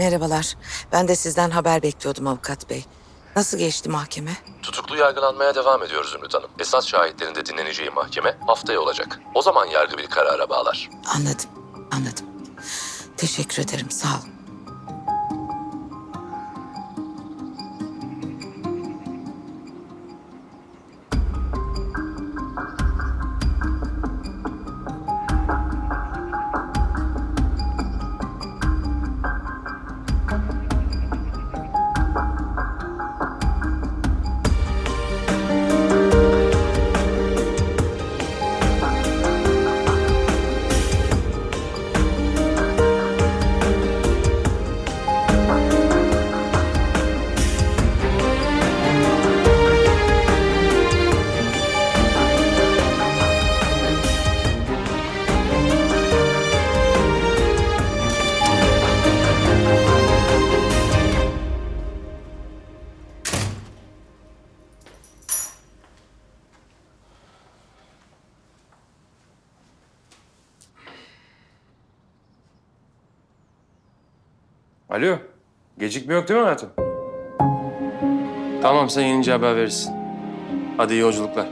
Merhabalar. Ben de sizden haber bekliyordum avukat bey. Nasıl geçti mahkeme? Tutuklu yargılanmaya devam ediyoruz Zümrüt Hanım. Esas şahitlerin de dinleneceği mahkeme haftaya olacak. O zaman yargı bir karara bağlar. Anladım, anladım. Teşekkür ederim, sağ ol. Alo. Gecikme yok değil mi hayatım? Tamam sen yenince haber verirsin. Hadi iyi yolculuklar.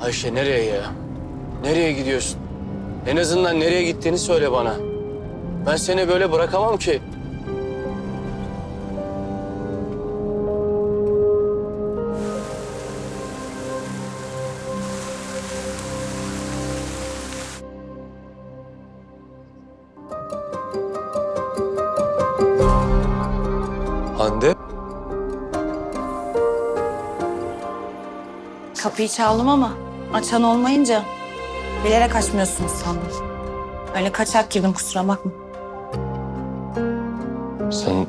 Ayşe nereye ya? Nereye gidiyorsun? En azından nereye gittiğini söyle bana. Ben seni böyle bırakamam ki. Hande? Kapıyı çaldım ama açan olmayınca bilerek açmıyorsunuz sandım. Öyle kaçak girdim kusura bakma. Sen...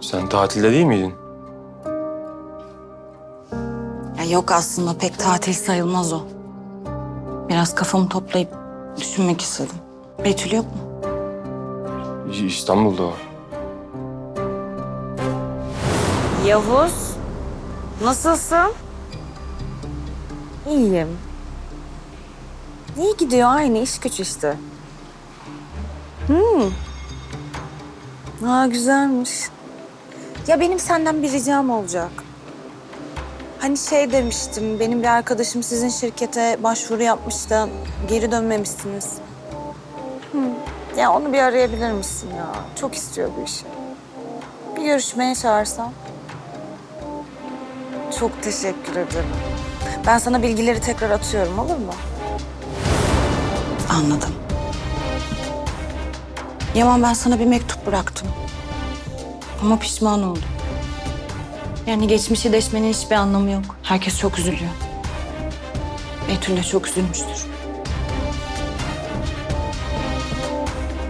Sen tatilde değil miydin? Ya yok aslında pek tatil sayılmaz o. Biraz kafamı toplayıp düşünmek istedim. Betül yok mu? İ- İstanbul'da o. Yavuz, nasılsın? İyiyim. İyi gidiyor aynı iş güç işte. Hmm. Aa güzelmiş. Ya benim senden bir ricam olacak. Hani şey demiştim, benim bir arkadaşım sizin şirkete başvuru yapmış da geri dönmemişsiniz. Hmm. Ya onu bir arayabilir misin ya? Çok istiyor bu işi. Bir görüşmeye çağırsam. Çok teşekkür ederim. Ben sana bilgileri tekrar atıyorum olur mu? Anladım. Yaman ben sana bir mektup bıraktım. Ama pişman oldum. Yani geçmişi deşmenin hiçbir anlamı yok. Herkes çok üzülüyor. Betül de çok üzülmüştür.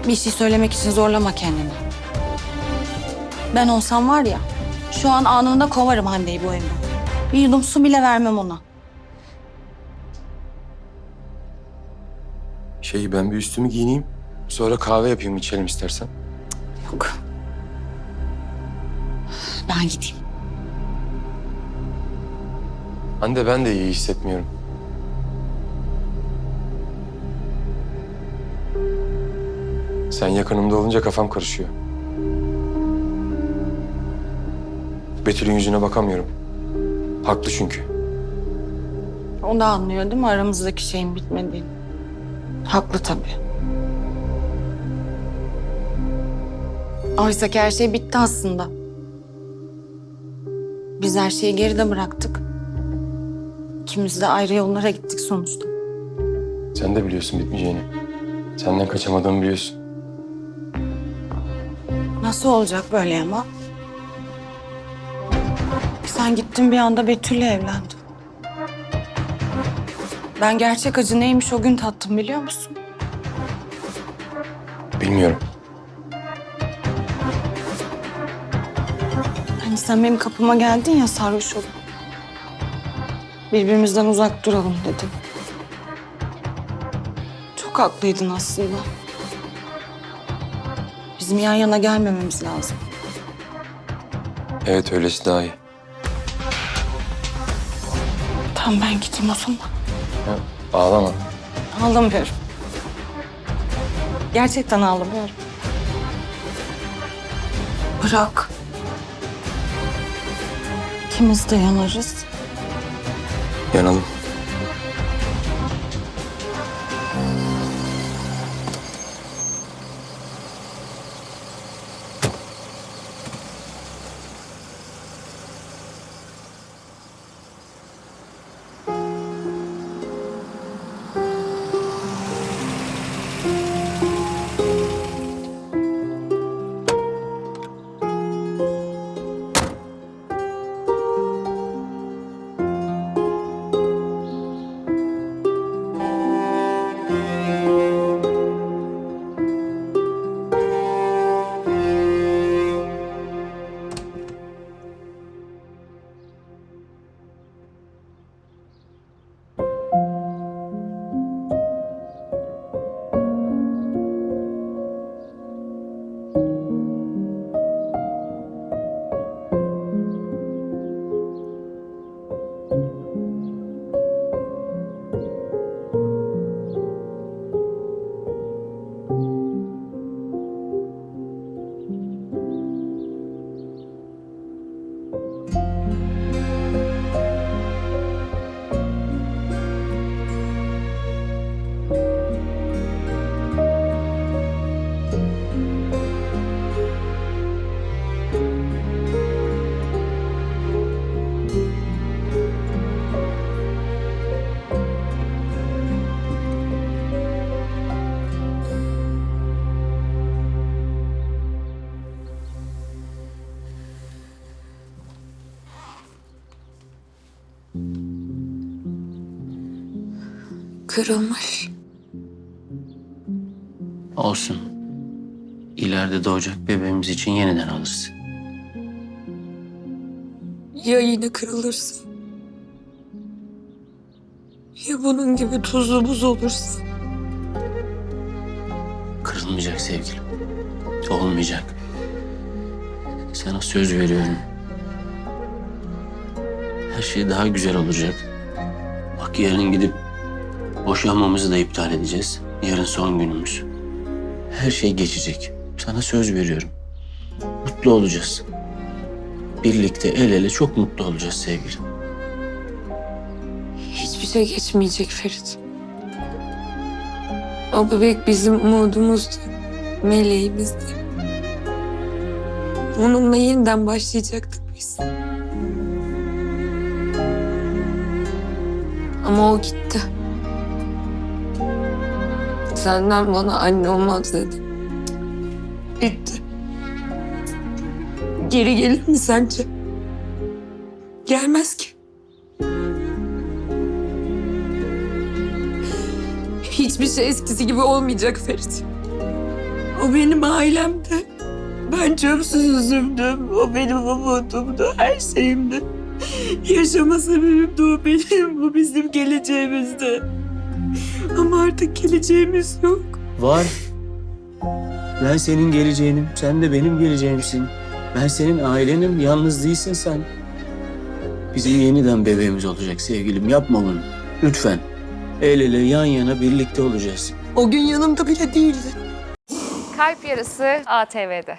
Bir şey söylemek için zorlama kendini. Ben olsam var ya, şu an anında kovarım Hande'yi bu evden. Bir yudum su bile vermem ona. Şey ben bir üstümü giyineyim. Sonra kahve yapayım içelim istersen. Yok. Ben gideyim. Hande ben de iyi hissetmiyorum. Sen yakınımda olunca kafam karışıyor. Betül'ün yüzüne bakamıyorum. Haklı çünkü. O da anlıyor değil mi aramızdaki şeyin bitmediğini? Haklı tabii. Oysa ki her şey bitti aslında. Biz her şeyi geride bıraktık. İkimiz de ayrı yollara gittik sonuçta. Sen de biliyorsun bitmeyeceğini. Senden kaçamadığımı biliyorsun. Nasıl olacak böyle ama? Sen gittin bir anda Betül'le evlendin. Ben gerçek acı neymiş o gün tattım biliyor musun? Bilmiyorum. Hani sen benim kapıma geldin ya sarhoş olup. Birbirimizden uzak duralım dedim. Çok haklıydın aslında. Bizim yan yana gelmememiz lazım. Evet öylesi daha iyi. Tamam ben gideyim o zaman. Ya, ağlama. Ağlamıyorum. Gerçekten ağlamıyorum. Bırak. İkimiz de yanarız. Yanalım. Kırılmış. Olsun. İleride doğacak bebeğimiz için yeniden alırız. Ya yine kırılırsa? Ya bunun gibi tuzlu buz olursa? Kırılmayacak sevgilim. Olmayacak. Sana söz veriyorum. Her şey daha güzel olacak. Bak yarın gidip boşanmamızı da iptal edeceğiz. Yarın son günümüz. Her şey geçecek. Sana söz veriyorum. Mutlu olacağız. Birlikte el ele çok mutlu olacağız sevgilim. Hiçbir şey geçmeyecek Ferit. O bebek bizim umudumuzdu. Meleğimizdi. Onunla yeniden başlayacaktık biz. Ama o gitti. Senden bana anne olmaz dedi. Gitti. Geri gelir mi sence? Gelmez ki. Hiçbir şey eskisi gibi olmayacak Ferit. O benim ailemdi. Ben çöpsüzümdüm. O benim umudumdu, her şeyimdi. Yaşama sebebim de o benim. Bu bizim geleceğimizdi. Ama artık geleceğimiz yok. Var. Ben senin geleceğinim, sen de benim geleceğimsin. Ben senin ailenim, yalnız değilsin sen. Bizim yeniden bebeğimiz olacak sevgilim, yapma bunu. Lütfen. El ele, yan yana birlikte olacağız. O gün yanımda bile değildi. Kalp Yarısı ATV'de.